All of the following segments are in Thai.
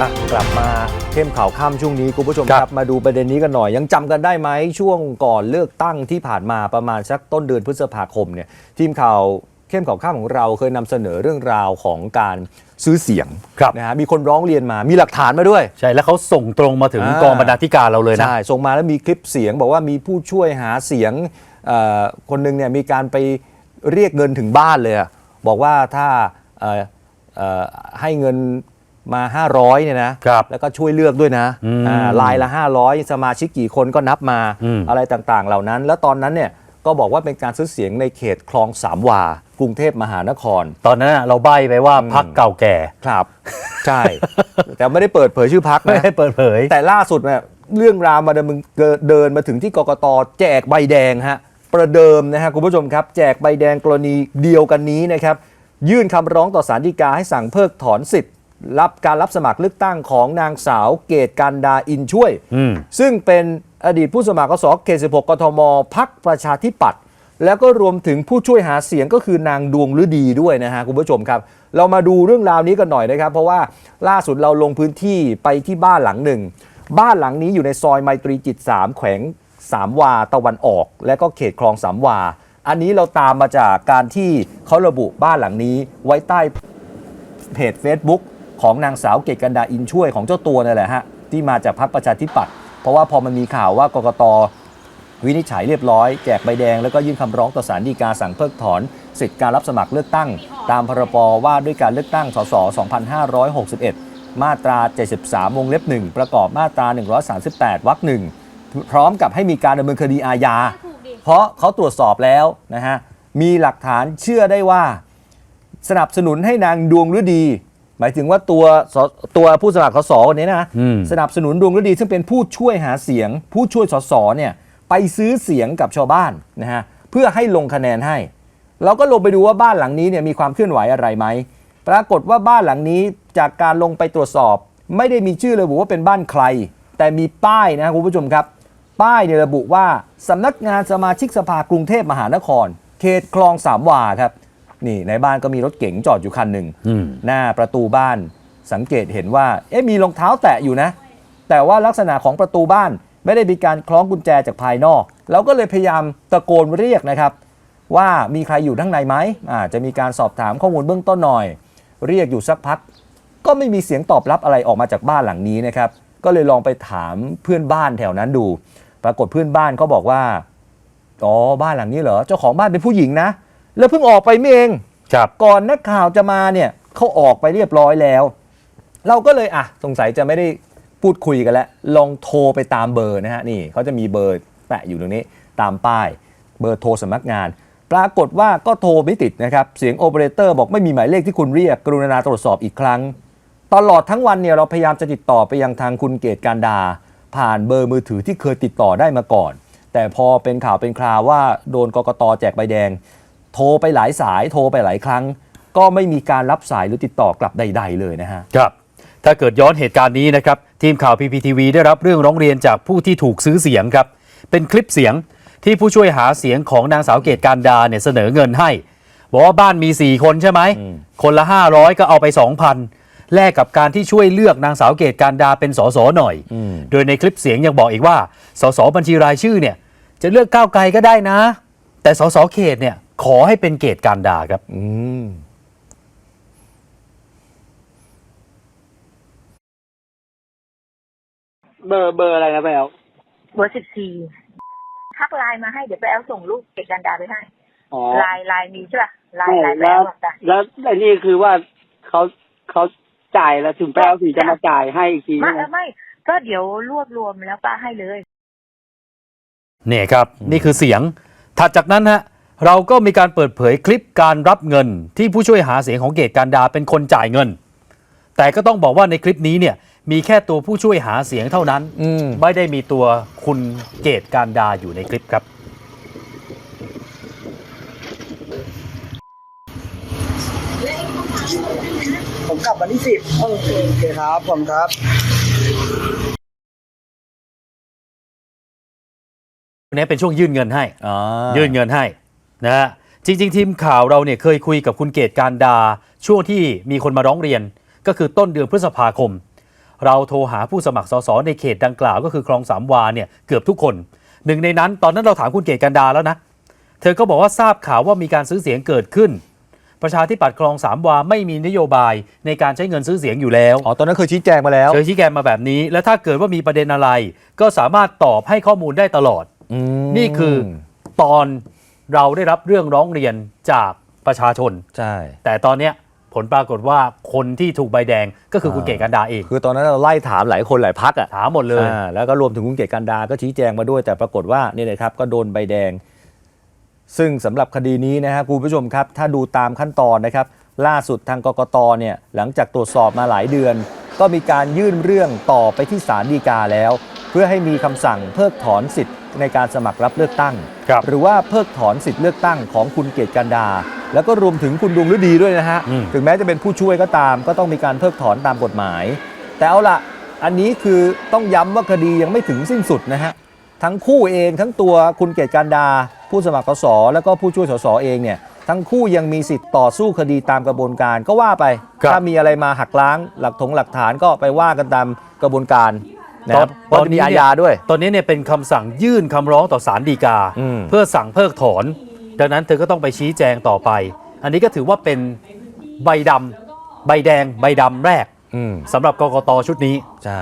อะกลับมาเข้มข่าวค่ำช่วงนี้คุณผู้ชมคครัรับ บมาดูประเด็นนี้กันหน่อย ยังจำกันได้ไหมช่วงก่อนเลือกตั้งที่ผ่านมาประมาณสักต้นเดือนพฤษภาคมเนี่ยทีมข่าวเข้มข่าวค่ำของเราเคยนำเสนอเรื่องราวของการซื้อเสียงครับ นะฮะมีคนร้องเรียนมามีหลักฐานมาด้วย ใช่ แล้วเขาส่งตรงมาถึงอ่ากองบรรณาธิการเราเลยนะ ใช่ ส่งมาแล้วมีคลิปเสียงบอกว่ามีผู้ช่วยหาเสียงเอ่อคนหนึ่งเนี่ยมีการไปเรียกเงินถึงบ้านเลยอะบอกว่าถ้าเอ่อเอ่อให้เงิน มา 500เนี่ยนะครับแล้วก็ช่วยเลือกด้วยนะอืมอ่าลายละ 500 สมาชิกกี่คนก็นับมาอืม อะไรต่างๆ เหล่านั้น แล้วตอนนั้นเนี่ยก็บอกว่าเป็นการซื้อเสียงในเขตคลองสามวา กรุงเทพมหานคร ตอนนั้นน่ะเราใบ้ไปว่าพักเก่าแก่ครับ ใช่ แต่ไม่ได้เปิดเผยชื่อพักไม่นะให้เปิดเผย แต่ล่าสุดเนี่ยเรื่องราวมาเดินเดินมาถึงที่กกตแจกใบแดงฮะประเดิมนะฮะคุณผู้ชมครับ แจกใบแดงกรณีเดียวกันนี้นะครับ ยื่นคำร้องต่อศาลฎีกาให้สั่งเพิกถอนสิทธิ์ รับการรับสมัครเลือกตั้งของนางสาวเกตการดาอินช่วย อืม ซึ่งเป็นอดีตผู้สมัครกสเขต16กทมพักประชาธิปัตย์แล้วก็รวมถึงผู้ช่วยหาเสียงก็คือนางดวงฤดีด้วยนะฮะคุณผู้ชมครับ เรามาดูเรื่องราวนี้กันหน่อยนะครับ เพราะว่าล่าสุดเราลงพื้นที่ไปที่บ้านหลังหนึ่ง บ้านหลังนี้อยู่ในซอยไมตรีจิต 3 แขวงสามวาตะวันออก และก็เขตคลองสามวา อันนี้เราตามมาจากการที่เขาระบุบ้านหลังนี้ไว้ใต้ เพจ Facebook ของนางสาวเกตกันดาอินช่วยของเจ้าตัวนั่นแหละฮะที่มาจากพรรคประชาธิปัตย์เพราะว่าพอมันมีข่าวว่ากกตวินิจฉัยเรียบร้อยแจกใบแดงแล้วก็ยื่นคำร้องต่อศาลฎีกาสั่งเพิกถอนสิทธิการรับสมัครเลือกตั้ง ตามพรบว่าด้วยการเลือกตั้งสส2561 มาตรา 73วงเล็บ1ประกอบมาตรา 138วรรคหนึ่งพร้อมกับให้มีการดำเนินคดีอาญา เพราะเขาตรวจสอบแล้วนะฮะมีหลักฐานเชื่อได้ว่า สนับสนุนให้นางดวงฤดี หมายถึงว่าตัวสตัวผู้สมัครสสคนนี้นะอืมสนับสนุนดวงฤดีซึ่งเป็นผู้ช่วยหาเสียง ผู้ช่วยสสเนี่ยไปซื้อเสียงกับชาวบ้านนะฮะเพื่อให้ลงคะแนนให้ เราก็ลงไปดูว่าบ้านหลังนี้เนี่ยมีความเคลื่อนไหวอะไรไหมปรากฏว่าบ้านหลังนี้จากการลงไปตรวจสอบ ไม่ได้มีชื่อระบุว่าเป็นบ้านใคร แต่มีป้ายนะคุณผู้ชมครับ ป้ายเนี่ยระบุว่าสำนักงานสมาชิกสภากรุงเทพมหานคร เขตคลองสามวาครับ นี่ในบ้านก็มีรถเก๋งจอดอยู่คันหนึ่งอืมหน้าประตูบ้านสังเกตเห็นว่า เอ๊ะมีรองเท้าแตะอยู่นะ แต่ว่าลักษณะของประตูบ้านไม่ได้มีการคล้องกุญแจจากภายนอก เราก็เลยพยายามตะโกนเรียกนะครับ ว่ามีใครอยู่ข้างในไหมอาจะมีการสอบถามข้อมูลเบื้องต้นหน่อย เรียกอยู่สักพัก ก็ไม่มีเสียงตอบรับอะไรออกมาจากบ้านหลังนี้นะครับ ก็เลยลองไปถามเพื่อนบ้านแถวนั้นดู ปรากฏเพื่อนบ้านเขาบอกว่าอ๋อบ้านหลังนี้เหรอเจ้าของบ้านเป็นผู้หญิงนะ แล้วเพิ่งออกไปไม่เอง ครับก่อนนักข่าวจะมาเนี่ยเขาออกไปเรียบร้อยแล้ว เราก็เลยอะสงสัยจะไม่ได้พูดคุยกันแล้ว ลองโทรไปตามเบอร์นะฮะนี่เขาจะมีเบอร์แปะอยู่ตรงนี้ตามป้าย เบอร์โทรสำนักงาน ปรากฏว่าก็โทรไม่ติดนะครับ เสียงโอเปอเรเตอร์บอกไม่มีหมายเลขที่คุณเรียก กรุณาตรวจสอบอีกครั้ง ตลอดทั้งวันเนี่ยเราพยายามจะติดต่อไปยังทางคุณเกตการดา ผ่านเบอร์มือถือที่เคยติดต่อได้มาก่อน แต่พอเป็นข่าวเป็นคราวว่าโดนกกตแจกใบแดง โทรไปหลายสายโทรไปหลายครั้ง ก็ไม่มีการรับสายหรือติดต่อกลับใด ๆ เลยนะฮะ ครับ ถ้าเกิดย้อนเหตุการณ์นี้นะครับ ทีมข่าว PPTV ได้รับเรื่องร้องเรียนจากผู้ที่ถูกซื้อเสียงครับ เป็นคลิปเสียงที่ผู้ช่วยหาเสียงของนางสาวเกตการดาเนี่ยเสนอเงินให้ บอกว่าบ้านมี 4 คนใช่ไหมคนละ 500 ก็เอาไป 2,000 แลกกับการที่ช่วยเลือกนางสาวเกตการดาเป็นสสหน่อย โดยในคลิปเสียงยังบอกอีกว่า สสบัญชีรายชื่อเนี่ย จะเลือกก้าวไกลก็ได้นะ แต่สสเขตเนี่ย ขอให้เป็นเกตการดาครับ อืม เบอร์เบอร์อะไรนะแปลเบอร์สิบสี่ทักไลน์มาให้เดี๋ยวไปเอาส่งรูปเกตกันดาไปให้อ๋อไลน์ไลน์มีใช่ป่ะไลน์ใช่ไลน์ไปแล้วเอาจ้ะแล้วไอ้นี่คือว่าเขาเขาจ่ายแล้วถึงแปลถึงจะมาจ่ายให้อีกทีไม่ใช่ไหมไม่ ก็เดี๋ยวรวบรวมแล้วป้าให้เลย เนี่ยครับ นี่คือเสียงถัดจากนั้นฮะ เราก็มีการเปิดเผยคลิปการรับเงินที่ผู้ช่วยหาเสียงของเกตการดาเป็นคนจ่ายเงิน แต่ก็ต้องบอกว่าในคลิปนี้เนี่ยมีแค่ตัวผู้ช่วยหาเสียงเท่านั้นอืมไม่ได้มีตัวคุณเกตการดาอยู่ในคลิปครับ ผมกลับวันที่สิบโอเคโอเคครับผมครับนี้เป็นช่วงยื่นเงินให้อ่ายื่นเงินให้ นะฮะจริง ๆ ทีมข่าวเราเนี่ยเคยคุยกับคุณเกตการดา ช่วงที่มีคนมาร้องเรียน ก็คือต้นเดือนพฤษภาคม เราโทรหาผู้สมัครสสในเขตดังกล่าวก็คือคลองสามวาเนี่ยเกือบทุกคน หนึ่งในนั้นตอนนั้นเราถามคุณเกตกันดาแล้วนะเธอก็บอกว่าทราบข่าวว่ามีการซื้อเสียงเกิดขึ้น ประชาธิปัตย์คลองสามวาไม่มีนโยบายในการใช้เงินซื้อเสียงอยู่แล้วอ๋อตอนนั้นเคยชี้แจงมาแล้วเธอชี้แจงมาแบบนี้ และถ้าเกิดว่ามีประเด็นอะไร ก็สามารถตอบให้ข้อมูลได้ตลอด อืม นี่คือตอน เราได้รับเรื่องร้องเรียนจากประชาชน ใช่ แต่ตอนเนี้ยผลปรากฏว่าคนที่ถูกใบแดงก็คือคุณเกตกันดาเอง คือตอนนั้นเราไล่ถามหลายคนหลายพักอะถามหมดเลย อ่าแล้วก็รวมถึงคุณเกตกันดา ก็ชี้แจงมาด้วยแต่ปรากฏว่านี่เลยครับก็โดนใบแดง ซึ่งสำหรับคดีนี้นะครับคุณผู้ชมครับ ถ้าดูตามขั้นตอนนะครับ ล่าสุดทางกกตเนี่ยหลังจากตรวจสอบมาหลายเดือน ก็มีการยื่นเรื่องต่อไปที่ศาลฎีกาแล้ว เพื่อให้มีคำสั่งเพิกถอนสิทธิ์ ในการสมัครรับเลือกตั้ง ครับหรือว่าเพิกถอนสิทธิ์เลือกตั้งของคุณเกตกันดา แล้วก็รวมถึงคุณดวงฤดีด้วยนะฮะ อืม ถึงแม้จะเป็นผู้ช่วยก็ตาม ก็ต้องมีการเพิกถอนตามกฎหมาย แต่เอาละอันนี้คือต้องย้ำว่าคดียังไม่ถึงสิ้นสุดนะฮะ ทั้งคู่เองทั้งตัวคุณเกตการดา ผู้สมัครสสแล้วก็ผู้ช่วยสสเองเนี่ยทั้งคู่ยังมีสิทธิ์ต่อสู้คดีตามกระบวนการก็ว่าไป ครับ ถ้ามีอะไรมาหักล้างหลักถงหลักฐานก็ไปว่ากันตามกระบวนการ นะครับเพราะจะมีอาญาด้วย ตอนนี้เนี่ยเป็นคำสั่งยื่นคำร้องต่อศาลฎีกา อืม เพื่อสั่งเพิกถอน ดังนั้นเธอก็ต้องไปชี้แจงต่อไป อันนี้ก็ถือว่าเป็นใบดำใบแดง ใบดำแรกอืมสำหรับกกตชุดนี้ ใช่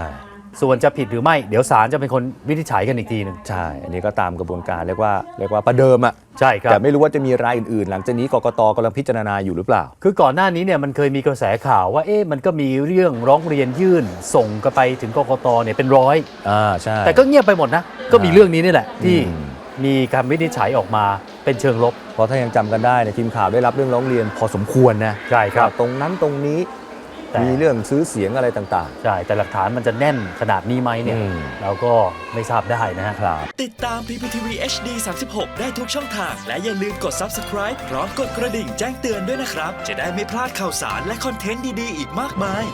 ส่วนจะผิดหรือไม่เดี๋ยวศาลจะเป็นคนวินิจฉัยกันอีกทีหนึ่งใช่ อันนี้ก็ตามกระบวนการเรียกว่าเรียกว่าประเดิมอะใช่ครับแต่ไม่รู้ว่าจะมีรายอื่นๆ หลังจากนี้กกตกำลังพิจารณาอยู่หรือเปล่า คือก่อนหน้านี้เนี่ยมันเคยมีกระแสข่าวว่าเอ๊ะมันก็มีเรื่องร้องเรียนยื่น ส่งกันไปถึงกกตเนี่ยเป็นร้อย อ่าใช่ แต่ก็เงียบไปหมดนะ ก็มีเรื่องนี้นี่แหละที่อืม มีคำวินิจฉัยออกมาเป็นเชิงลบ เพราะถ้ายังจำกันได้เนี่ยทีมข่าวได้รับเรื่องร้องเรียนพอสมควรนะใช่ครับ ว่าตรงนั้นตรงนี้ แต่มีเรื่องซื้อเสียงอะไรต่าง ใช่แต่หลักฐานมันจะแน่นขนาดนี้ไหมเนี่ย อืม เราก็ไม่ทราบได้นะฮะ ๆ ครับ ติดตาม PPTV HD 36 ได้ทุกช่องทาง และอย่าลืมกด subscribe พร้อมกดกระดิ่งแจ้งเตือนด้วยนะครับ จะได้ไม่พลาดข่าวสารและคอนเทนต์ดี ๆ อีกมากมาย